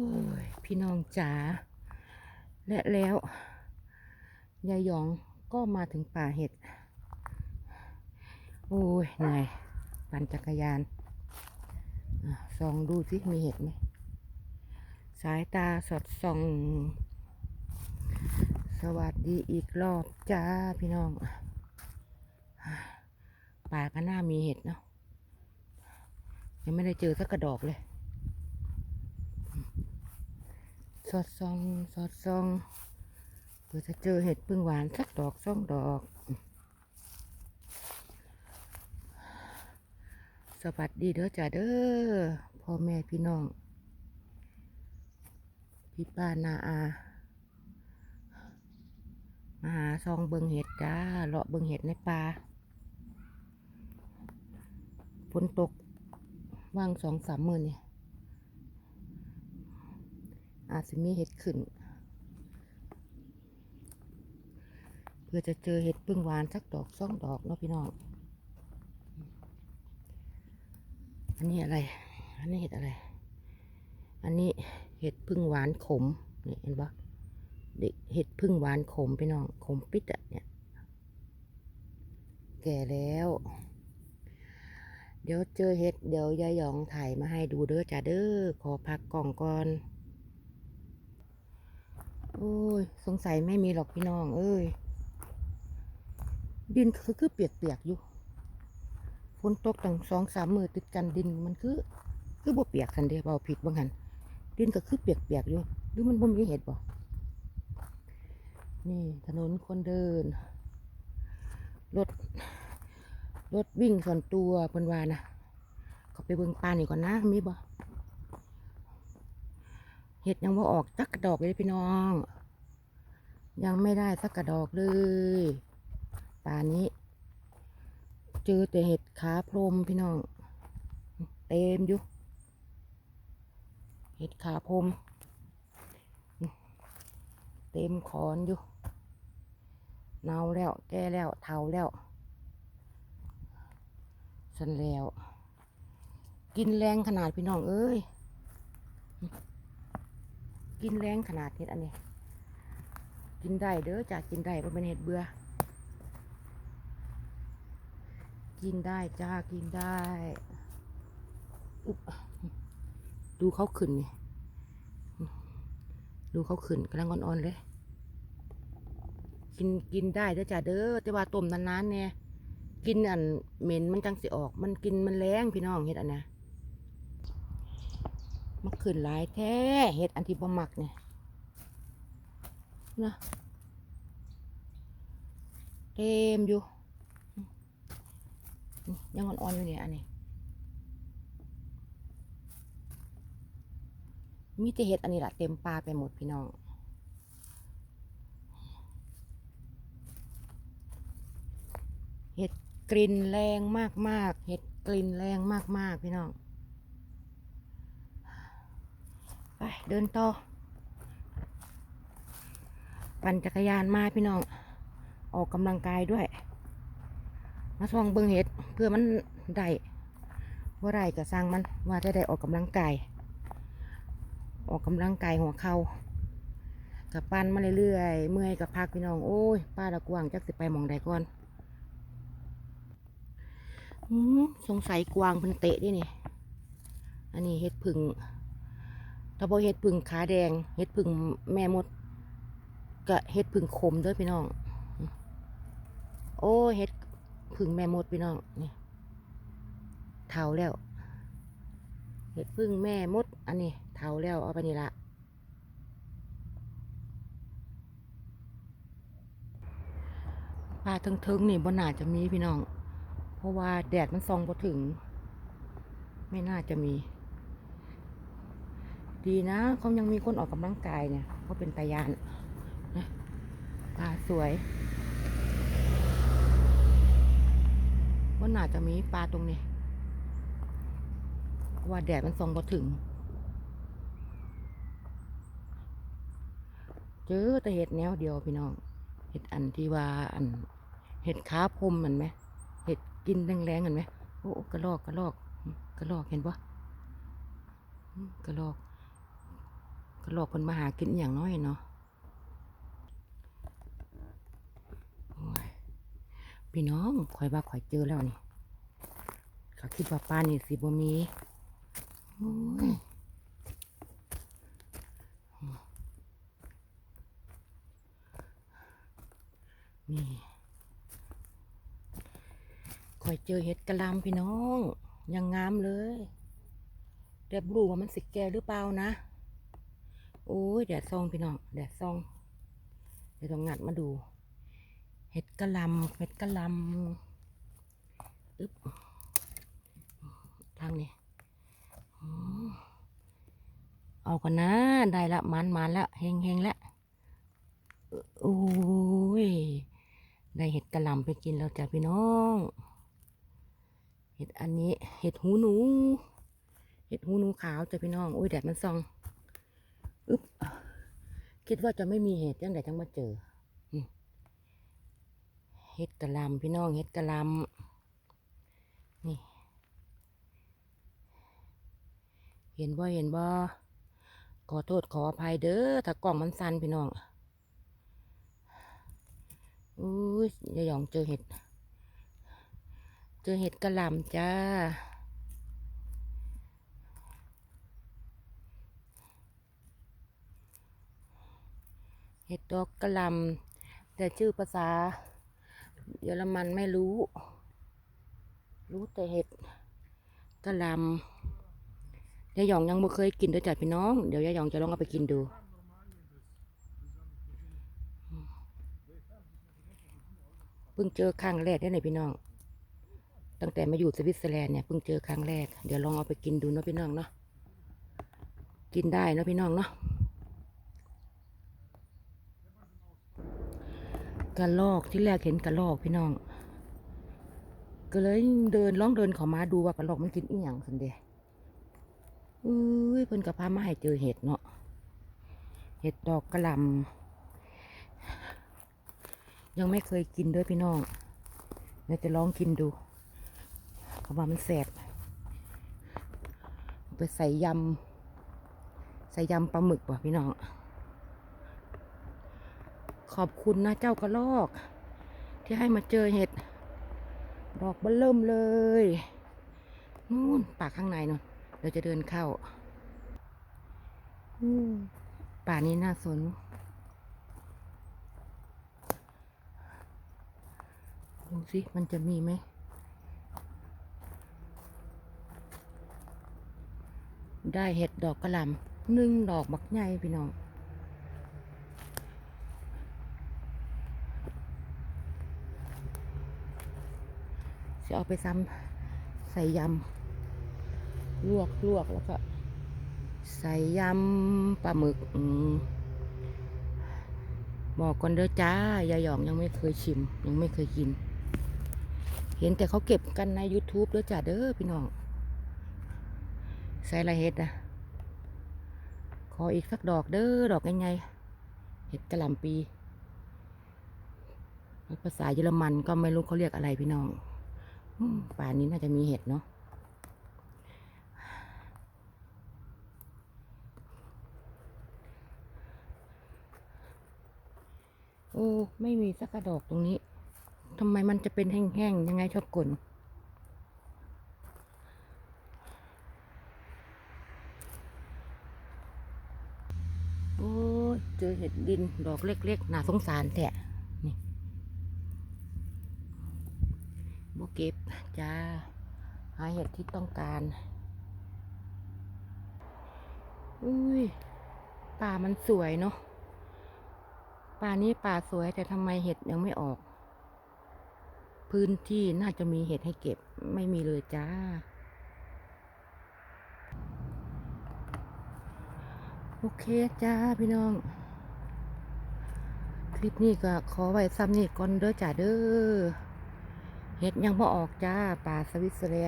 โอ้ยพี่น้องจ๋าและแล้วยายหยองก็มาถึงป่าเห็ด โอ้ยเหนื่อยปั่นจักรยานส่องดูสิมีเห็ดไหมสายตาสดส่อง สวัสดีอีกรอบจ้าพี่น้อง ป่าก็น่ามีเห็ดเนาะยังไม่ได้เจอสักกระดอกเลย สอดส่อง สอดส่องเพื่อจะเจอเห็ดพึ่งหวานสักดอกสองดอก สวัสดีเด้อจ้าเด้อพ่อแม่พี่น้อง พี่ป้านาอา มาหาซองเบิงเห็ดจ้าเลาะเบิงเห็ดในป่าฝนตกว่างสองสามมือเนี่ย อาจจะมีเห็ดขึ้น เพื่อจะเจอเห็ดพึ่งหวานสักดอกสองดอกเนาะพี่น้อง อันนี้อะไร อันนี้เห็ดอะไร อันนี้เห็ดพึ่งหวานขมนี่เห็นปะเด็กเห็ดพึ่งหวานขมพี่น้อง ขมปิดอะเนี่ย แก่แล้ว เดี๋ยวเจอเห็ด เดี๋ยวยายหยองถ่ายมาให้ดูเด้อจ้าเด้อ ขอพักกล่องก่อน โอ้ย สงสัยไม่มีหรอกพี่น้อง เอ้ย ดินคือคือเปียกๆอยู่ฝนตกตั้งสองสามมือติดกันดินมันคือ คือบ่เปียกกันเด้เบาผิดบางหันดินก็คือเปียกๆอยู่หรือมันบ่มีเห็ดบ่นี่ถนนคนเดิน รถ รถวิ่งส่วนตัวเพิ่นว่านะเขาไปเบิ่งปลานี่ก่อนนะมีบ่ เห็ดยังบ่ออกสักกระดอกเลยพี่น้อง ยังไม่ได้สักกระดอกเลยป่านี้ เจอแต่เห็ดขาพรมพี่น้อง เต็มอยู่เห็ดขาพรมเต็มขอนอยู่เน่าแล้ว แก่แล้วเทาแล้วสันแล้ว กินแรงขนาดพี่น้องเอ้ย กินแรงขนาดเห็ดอันนี้ กินได้เด้อจ้ะกินได้เพราะเป็นเห็ดเบื่อ กินได้จ้ากินได้ดูเขาขึ้นนี่ดูเขาขึ้นกำลังอ่อนๆเลย กินกินได้เด้อจ้าเด้อแต่ว่าต้มนานๆเนี่ยกินอันเหม็นมันจังสิออก มันกินมันแรงพี่น้องเห็ดอันนะ มันขึ้นหลายแท้เห็ดอันที่บ่มักเนี่ยนะเต็มอยู่ยังอ่อนๆอยู่เนี่ยอันนี้มีแต่เห็ดอันนี้แหละเต็มปลาไปหมดพี่น้องเห็ดกลิ่นแรงมากๆเห็ดกลิ่นแรงมากๆพี่น้อง ไป เดินต่อ ปั่นจักรยานมาพี่น้อง ออกกำลังกายด้วย มาส่องเบิงเห็ดเพื่อมันได้ว่าได้ก็สร้างมันว่าจะได้ออกกำลังกาย ออกกำลังกายหัวเข่ากับปั้นมาเรื่อยๆเมื่อยกับพักพี่น้องโอ้ยป้าตะกวางจักสิไปหมองใดก่อนสงสัยกวางเพิ่นเตะดินี่ อันนี้เห็ดผึ่ง ถ้าบอเห็ดผึ่งขาแดง เห็ดผึ่งแม่มดกะเห็ดผึ่งขมด้วยพี่น้อง โอ้เห็ดพึ่งแม่มดพี่น้องนี่เท่าแล้ว เห็ดพึ่งแม่มด อันนี้เท่าแล้วเอาไปนี่ละปลาทึงๆนี่บนหนาจะมีพี่น้อง เพราะว่าแดดมันส่องพอถึง ไม่น่าจะมี ดีนะเขายังมีคนออกกำลังกายเนี่ยเขาเป็นตายานนะปลาสวยว่าน่าจะมีปลาตรงนี้ว่าแดดมันส่องพอถึง เจอแต่เห็ดแนวเดียวพี่น้อง เห็ดอันที่ว่าอัน เห็ดขาพรมมันไหม เห็ดกินแรงๆเห็นไหมโอ้กระลอกกระลอกกระลอกเห็นปะกระลอก ก็หลอกคนมาหากินอย่างน้อยเนาะพี่น้องข่อยว่าข่อยเจอแล้วนี่เขาคิดว่าป้านี่สิบ่มีโอ้ยนี่ข่อยเจอเห็ดกระลำพี่น้อง ยังงามเลยแต่บรู้ว่ามันสิแก่หรือเปล่านะ โอ้ยแดดซองพี่น้องแดดซองเดี๋ยวต้องงัดมาดู เห็ดกระลำเห็ดกระลำอึ๊บทางนี้เอากันนะ ได้ละมันมันละเฮงเฮงละโอ้ยได้เห็ดกระลำไปกินแล้วจ้ะพี่น้อง เห็ดอันนี้ เห็ดหูหนู เห็ดหูหนูขาวจ้ะพี่น้อง โอ้ยแดดมันส่อง อึ๊บคิดว่าจะไม่มีเห็ดยังไงจังมาเจอเห็ดกระลำพี่น้องเห็ดกระลำนี่ เห็นบ่เห็นบ่ขอโทษขออภัยเด้อถ้ากล่องมันสั่นพี่น้องอุ้ยยายหยองเจอเห็ด เจอเห็ดกระลำจ้า เห็ดดอกกระลำแต่ชื่อภาษา เยอรมันไม่รู้ รู้แต่เห็ดกระลำยายหยองยังไม่เคยกินด้วยจ้ะพี่น้อง เดี๋ยวยายหยองจะลองเอาไปกินดูเพิ่งเจอครั้งแรกได้ไหนพี่น้อง ตั้งแต่มาอยู่สวิตเซอร์แลนด์เนี่ยเพิ่งเจอครั้งแรก เดี๋ยวลองเอาไปกินดูเนาะพี่น้องเนาะ กินได้เนาะพี่น้องเนาะ กระลอกที่แรกเห็นกระลอกพี่น้อง ก็เลยเดินล่องเดินเข้ามาดูว่ากระลอกมันกินอีหยังสันเดะอุ้ยเพิ่นกับพามาให้เจอเห็ดเนาะเห็ดดอกกระลำยังไม่เคยกินด้วยพี่น้องเดี๋ยวจะลองกินดูเขาว่ามันแสบไปใส่ยำใส่ยำปลาหมึกว่ะพี่น้อง ขอบคุณนะเจ้ากระลอก ที่ให้มาเจอเห็ดดอกเบิ่มเริ่มเลยนู่นป่าข้างในนู่นเราจะเดินเข้าป่านี้น่าสนดูสิมันจะมีไหมได้เห็ดดอกกระหล่ำหนึ่งดอกบักใหญ่พี่น้อง เอาไปซ้ำใส่ยำลวกลวกแล้วก็ ใส่ยำปลาหมึกอืมบอกก่อนเด้อจ้ายายหยองยังไม่เคยชิม ยังไม่เคยกิน เห็นแต่เขาเก็บกันใน YouTube เด้อจ้าเด้อพี่น้อง ใส่อะไรเห็ดอะขออีกสักดอกเด้อดอกยังไงเห็ดกระหล่ำปี ภาษาเยอรมันก็ไม่รู้เขาเรียกอะไรพี่น้อง ป่านนี้น่าจะมีเห็ดเนาะโอ้ไม่มีสักกระดอกตรงนี้ทำไมมันจะเป็นแห้งๆ ยังไงชอบกลโอ้เจอเห็ดดินดอกเล็กๆ น่าสงสารแท้นี่โบเก็บจ้า หาเห็ดที่ต้องการ อุ้ย ป่ามันสวยเนาะ ป่านี้ป่าสวยแต่ทำไมเห็ดยังไม่ออก พื้นที่น่าจะมีเห็ดให้เก็บ ไม่มีเลยจ้า โอเคจ้าพี่น้องคลิปนี้ก็ขอไว้ซ้ำนี่ก่อนเด้อจ้าเด้อ เฮ็ดยังบ่ออกจ้าป่าสวิตเซอร์แลนด์